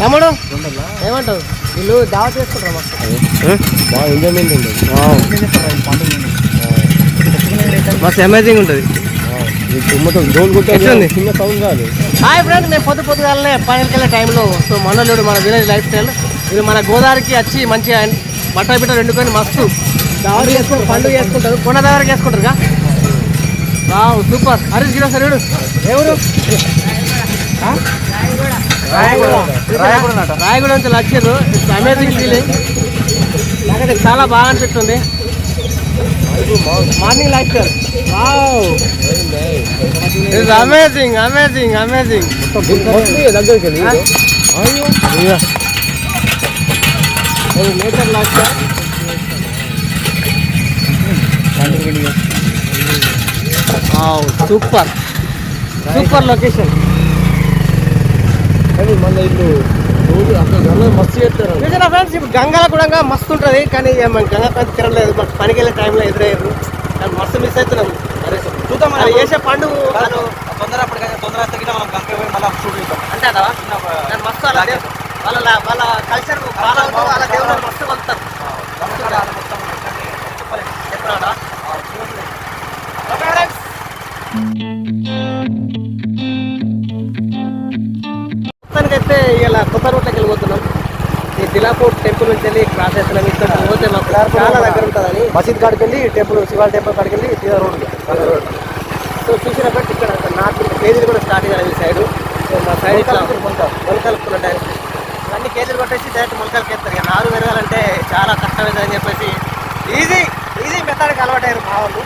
తమ్ముడు ఏమంటావు? వీళ్ళు దావా చేసుకుంటారు బాగా ఎంజాయ్మెంట్ ఉంటుంది. మస్తు అమేజింగ్ ఉంటుంది హాయ్ ఫ్రెండ్స్ మేము పొద్దు పొద్దుగాలనే పనికి వెళ్ళే టైంలో సో మనోళ్ళు మన విలేజ్ లైఫ్ స్టైల్. ఇది మన గోదావరికి వచ్చి మంచిగా బట్ట బిట్ట రెండుకొని మస్తు దావరి చేసుకుంటారు పండుగ చేసుకుంటారు. కొండ దగ్గర చేసుకుంటారుగా? Wow super. హరీష్ గిరా సార్ ఎవరు? ఎవరు? రాయగూడ నుంచి వచ్చారు ఇట్స్ అమేజింగ్ ఫీలింగ్ నాకైతే చాలా బాగా అనిపిస్తుంది. Morning life wow it's amazing amazing amazing దగ్గరికి nature life super super location మన ఇల్లు రోజు అక్కడ జనం మస్తు చేస్తారు. చూసారా ఫ్రెండ్స్ ఇప్పుడు గంగల కూడా మస్తు ఉంటుంది కానీ ఇక మనం గంగా పని తిరగలేదు మాకు పనికి వెళ్ళే టైంలో ఎదురయ్యారు. కానీ మస్తు మిస్ అవుతున్నాం. అరే చూద్దాం మనం చేసే పండుగ తొందర అప్పటికైనా తొందర వస్తే మనం కంపెనీ పోయి మళ్ళీ చేద్దాం. అంటే వాళ్ళ వాళ్ళ కల్చర్ వాళ్ళ దేవుడు టెంపుల్ నుంచి వెళ్ళి క్రాస్ చేస్తున్నాం ఇక్కడ పోతే మాకు చాలా దగ్గర ఉంటుందని. మసీద్ కాడికి వెళ్ళి టెంపుల్ శివాల టెంపుల్ కాడికి వెళ్ళి సీదా రోడ్ సో చూసినప్పుడు ఇక్కడ నార్త్ కేజీలు కూడా స్టార్ట్ అయ్యారు ఈ సైడ్. సో మా సైడ్ ఇట్లా మొలకలుపుకున్న టైం. ఇవన్నీ కేజీలు కొట్టేసి డైరెక్ట్ మొలకలకి ఎత్తారు ఇక నారు పెరగాలంటే చాలా కష్టమైందని చెప్పేసి ఈజీ ఈజీ మెథడ్కి అలవాటయ్యారు మా వాళ్ళు.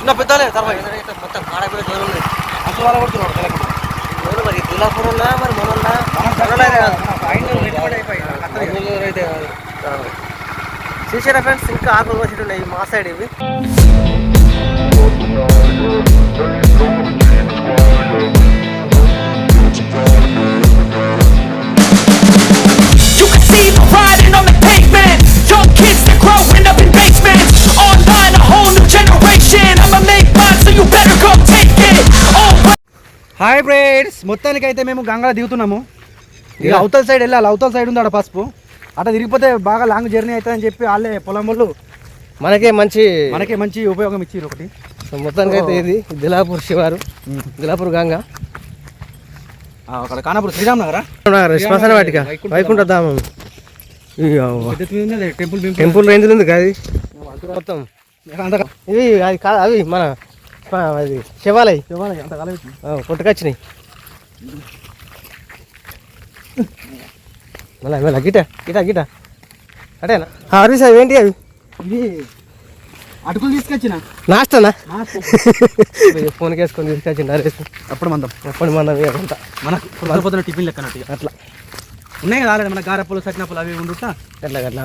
చిన్న పెద్దలే తర్వాత మొత్తం కాడపై దూరం ఉంది అసలు వాళ్ళ ఎవరు మరి. ఉన్నా. మరి మనల్లా చూసారా ఫ్రెండ్స్ ఇంకా ఆకులు వచ్చి ఉన్నాయి మా సైడ్ ఇవి. హాయ్ మొత్తానికి అయితే మేము గంగా దిగుతున్నాము. ఇక. అవతల సైడ్ వెళ్ళాలి అవతల సైడ్ ఉంది ఆడ పసుపు. అట్లా తిరిగిపోతే బాగా లాంగ్ జర్నీ అవుతుందని చెప్పి వాళ్ళే పొలం వాళ్ళు మనకే మంచి మనకి మంచి ఉపయోగం ఇచ్చారు ఒకటి. సో మొత్తానికి అయితే ఇది దిలాపూర్ శివారు దిలాపూర్ గంగా. అక్కడ కానాపూర్ శ్రీరామ్ నగరా శ్మశాన వాటిక Vaikuntha Dhamam. Temple temple range ఉంది కాదు మొత్తం. ఇవి అది కాదు అవి మన అది శివాలయ్. అంత కాలం పుట్టుకొచ్చినాయి మళ్ళీ మళ్ళీ గిట గిట గిట. అటేనా? అవి ఏంటి అవి? ఇది అటుకులు తీసుకొచ్చిన. నాస్తానా ఫోన్కి వేసుకొని తీసుకొచ్చింది హరీస్ అప్పుడు మందం? ఎప్పుడు మన అంతా. మనకు పొద్దున టిఫిన్ లెక్క అన్నట్టు ఇక. అట్లా. ఉన్నాయి కదా ఆల్రెడీ మన గారప్పలు సకినప్పులు అవి ఉండుతా అట్లా అట్లా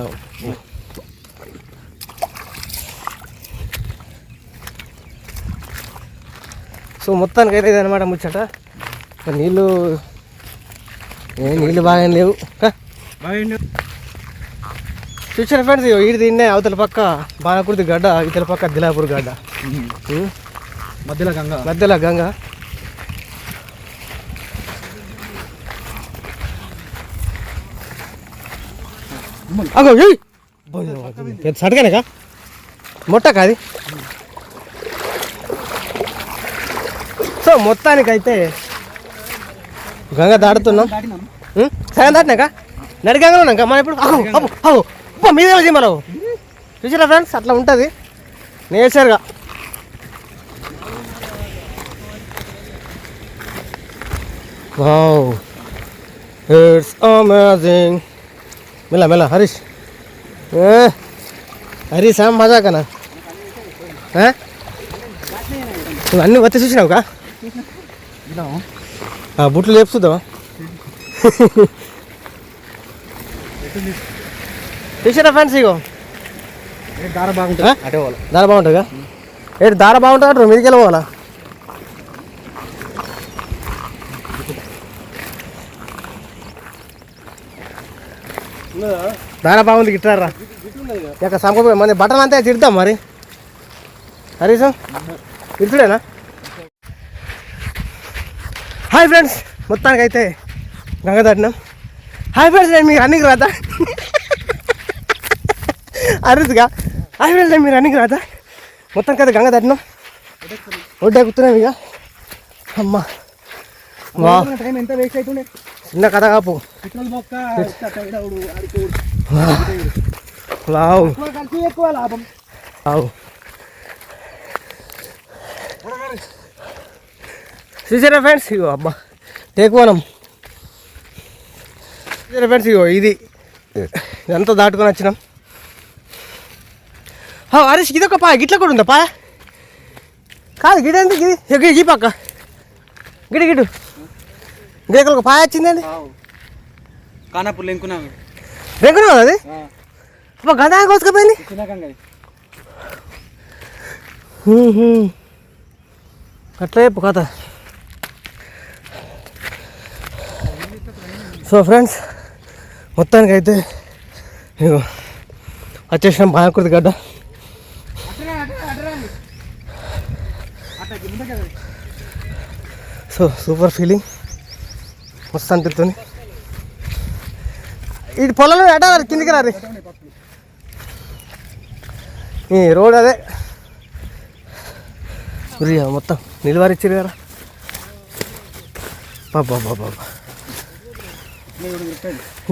సో మొత్తానికి అయితే అనమాట ముచ్చట. నీళ్ళు ఏ నీళ్ళు బాగా లేవు. చూసారా ఫ్రెండ్స్ ఈడు తిన్నే అవతల పక్క బాణకుర్తి గడ్డ ఇతల పక్క దిలాపూర్ గడ్డ? మధ్యలో గంగ. మధ్యలో గంగ. అగో సడగానేగా మొట్ట కాది సో మొత్తానికైతే గంగ దాడుతున్నాం? సగం దాటినాక? నడి గంగలో ఉన్నాం మనం ఇప్పుడు అబ్బో మీద మనం చూసారా ఫ్రెండ్స్ అట్లా ఉంటుంది. నేచర్గా. వావ్. ఇట్స్ అమేజింగ్ మెల్ల మెల్ల హరీష్. హరీష్ ఏం మజాకనా? అన్నీ వచ్చి చూసినావుగా? ఆ బుట్లు లేపుతుందా చూసారా ఫ్రెండ్స్ ఇగో. దార బాగుంటుంది? అటే వాళ్ళు దార బాగుంటుందిగా ఏంటి దార బాగుంటుంది? అంటారు మీదకి వెళ్ళిపోవాలా దార బాగుంది గిట్టారా ఇక సంప మన బట్టలు అంతా తిడతాం మరి. హరీసం తిడుతుడేనా హాయ్ ఫ్రెండ్స్ మొత్తానికి అయితే గంగ దాటినాం హాయ్ ఫ్రెండ్స్ నేను మీకు రన్నింగ్ రాదా అరుదుగా. హాయ్ ఫ్రెండ్స్ నేను మీరు రన్నింగ్ రాదా మొత్తం కదా గంగ దాటినాం ఒడ్డు ఎక్కుతున్నాం ఇక. అమ్మా. వా టైం ఎంత వేస్ట్ అవుతుండే? చిన్న కథ కాపు. వావ్ లాభం. చూసారా ఫ్రెండ్స్ ఇగో అబ్బా టేకువనం చూసారా ఫ్రెండ్స్ ఇగో ఇది. ఇదంతా దాటుకొని వచ్చినాం. హరీష్ ఇదొక పా గిట్ల కూడా ఉందా పా కాదు గిడ ఎందుకు ఇది? ఈ పక్క. గిడి గిడు గిడ ఒక పాయ వచ్చిందండి కానాపూర్ లెంకున్నాము వెంకటరావు అది? అబ్బా గదా కోసుకపోయింది? అట్లా చెప్పు కథ. సో ఫ్రెండ్స్ మొత్తానికి అయితే ఇగో వచ్చేసినాం బాగుంది గడ్డ. సో సూపర్ ఫీలింగ్ మస్తు అనిపిస్తుంది. ఇది పొలంలో ఎటారు కిందికి రారు. ఈ రోడ్ అదే. ఉరియా మొత్తం నిలువారిచ్చారు కదా. బాబా బాబా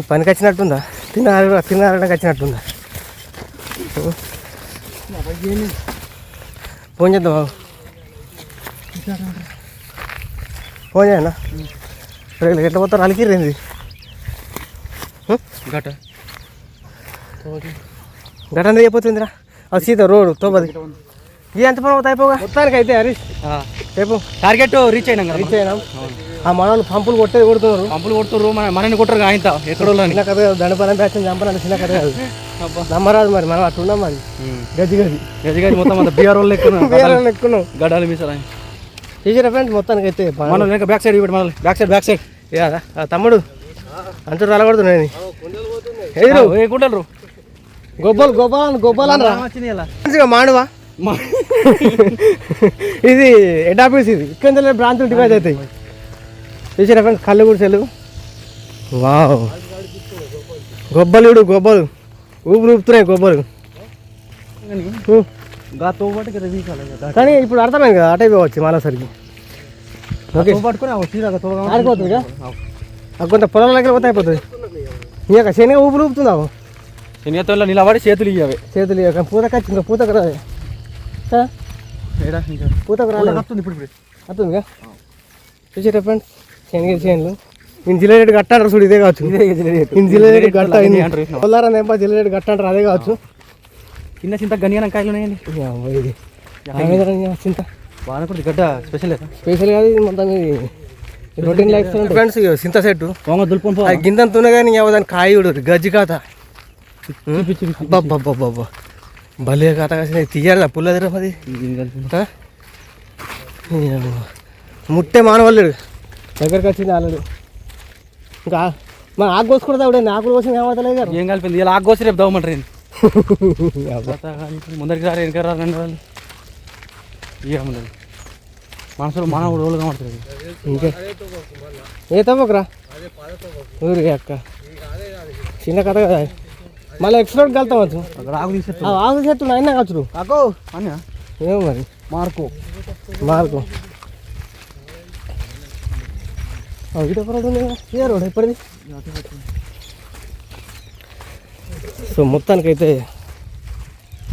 పనికి వచ్చినట్టుందా తినాలి తినాలడానికి వచ్చినట్టుందా ఫోన్ చేద్దాం బాబు. ఫోన్ చేయనా? రేపు ఎట్లా పోతారు? అలికిరేంది గట ఘటన అయిపోతుందిరా? అది సీత రోడ్ తోపది ఇది ఎంత పని అయిపోగా? మొత్తానికి అయితే హరీష్ రేపు టార్గెట్ రీచ్ అయినాం రీచ్ అయినాం. ఆ మనల్ని పంపులు కొట్టేది కొడుతున్నారు. పంపులు కొడుతుర్రు మన మనని కొట్టరు ఆయన ఎక్కడో చిన్న కథ కాదు దండపరం బ్యాచ్ చంపడానికి చిన్న కథ కాదు. నమ్మరాదు మరి మనం అట్లున్నాం మరి. గది గది గజగాజ్ మొత్తం అంత బీఆర్ వాళ్ళు ఎక్కువ ఎక్కున్నాం గడాలు మీసాలు? చేసారా ఫ్రెండ్స్ మొత్తానికి అయితే మనం వెనక బ్యాక్ సైడ్ ఇవ్వడం మనల్ని బ్యాక్ సైడ్ బ్యాక్ సైడ్. తమ్ముడు అంచు రాలగొడుతున్నాయి ఏ గుంటలు గొప్పలు గొప్పలు గొప్పలు రా. వచ్చింది ఇలా మంచిగా మాడువా ఇది హెడ్ ఆఫీస్ ఇది. ఇక్కడ బ్రాంచ్ డివైజ్ అవుతాయి. చూసారా ఫ్రెండ్స్ కళ్ళు కూడా సెలవు వావ్. గొబ్బలుడు గొబ్బలు. ఊపిరి ఊపుతున్నాయి గొబ్బలు. కానీ ఇప్పుడు అర్థమైంది కదా అటే పోవచ్చు మరోసరికి ఓకే. ఆడిపోతుంది కొంత పొలం దగ్గర పోతే అయిపోతుంది. ఇక శనిగా ఊపిరి ఊపుతుందావు శనియత్వంలో నిలబడి చేతులు ఇవ్వవి చేతులు ఇక పూతకు వచ్చి ఇంకా? పూతకు రాదు పూతకు రాలేదు వస్తుంది ఇప్పుడు చూసారా ఫ్రెండ్స్ శనగ చేనులు. నేను జిల్లేడు గట్ట అంటారు చూడు ఇదే కావచ్చు. నేను జిల్లేడు గట్ట పొల్లారా నేప జిల్లేడు గట్ట అంటారు అదే కావచ్చు. చిన్న చింత గనియానం కాయలు ఉన్నాయండి. చింత. బాగా కూడా గడ్డ స్పెషల్ స్పెషల్ కాదు ఇది మొత్తం ఇది. రొటీన్ లైఫ్ ఫ్రెండ్స్ సింత సెట్ పొంగ దులుపుని అది గింతంతున్నా కానీ దాని కాయుడు గజ్జి కాత. అబ్బబ్బబ్బబ్బబ్బా. భలే కాత కాసిన తీయాలి పుల్లదిరా? ఏమో. ముట్టే మానవాళ్ళుడు దగ్గరికి వచ్చింది ఆల్రెడీ. ఇంకా మా ఆకు కోసుకుంటా ఆవిడ ఆకులు కోసం ఏమవుతలేదు గారు ఏం కలిపింది? ఇలా ఆగోసి రేపు దవ్వమంటారు ముందరికి రారు వెనక రారు రెండు రాళ్ళు ఏముండదు మనసులో మన రోజులు కనబడుతుంది. ఇంకే. ఏ ఊరి అక్క. చిన్న కథ కదా. మళ్ళీ ఎక్స్ప్లోర్ కలుతావచ్చు అక్కడ ఆగు తీసే ఆ ఆకు చెట్టు అయినా కావచ్చు. కాకో అన్న ఏమో మరి. మార్కు. మార్కు ఇటు ఒకటి కదా ఏ రోడ్ ఎప్పటిది సో మొత్తానికైతే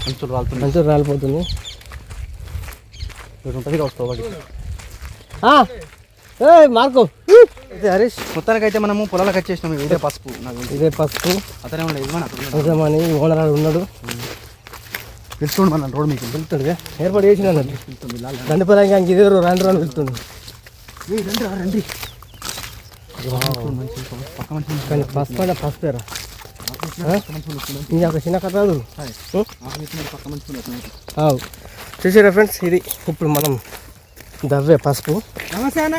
మంచులు రాలుతుంది మంచిగా రాలిపోతుంది ఉంటుంది వస్తావు ఏ మార్కు. అయితే హరీష్ మొత్తానికైతే మనము పొలాలకు వచ్చేసినాం ఇదే పసుపు. నాకు ఇదే పసుపు. అతనే ఉండే ఇవ్వను అతను నిజమని ఓనర్ ఉన్నాడు. తెలుసుకోండి మన రోడ్ మీకు. వెళ్తుండే. ఏర్పాటు చేసిన దండపరంగా ఇంక ఇదే రెండు రోజులు వెళ్తుంది రండి రండి. పసుపు అంటే పసుపేరా ఇంకా ఒక చిన్న కథ చూసారా ఫ్రెండ్స్ ఇది ఇప్పుడు మనం దవ్వే పసుపు. నమస్తే అన్న.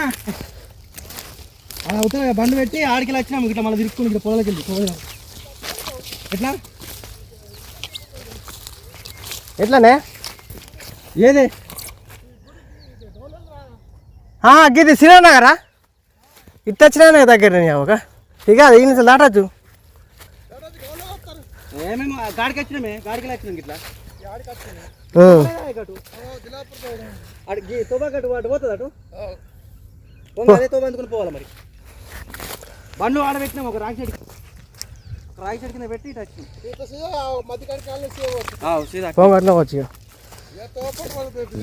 అలా అవుతుంది బండి పెట్టి ఆడికి వచ్చినాము ఇట్లా మళ్ళీ తిరుక్కుని ఇట్లా పొలాలకి వెళ్ళి. ఎట్లా? ఎట్లానే? ఏదే? గీది సినిమా నగరా ఇట్ట వచ్చినా దగ్గర ఒక ఇక ఈ నుంచి దాటచ్చు అదే బండ్లు ఆడ పెట్టినాం ఒక రాగి చెట్టు. రాగి కింద పెట్టి ఇటు వచ్చినాం. ఆ, సీదా వచ్చు.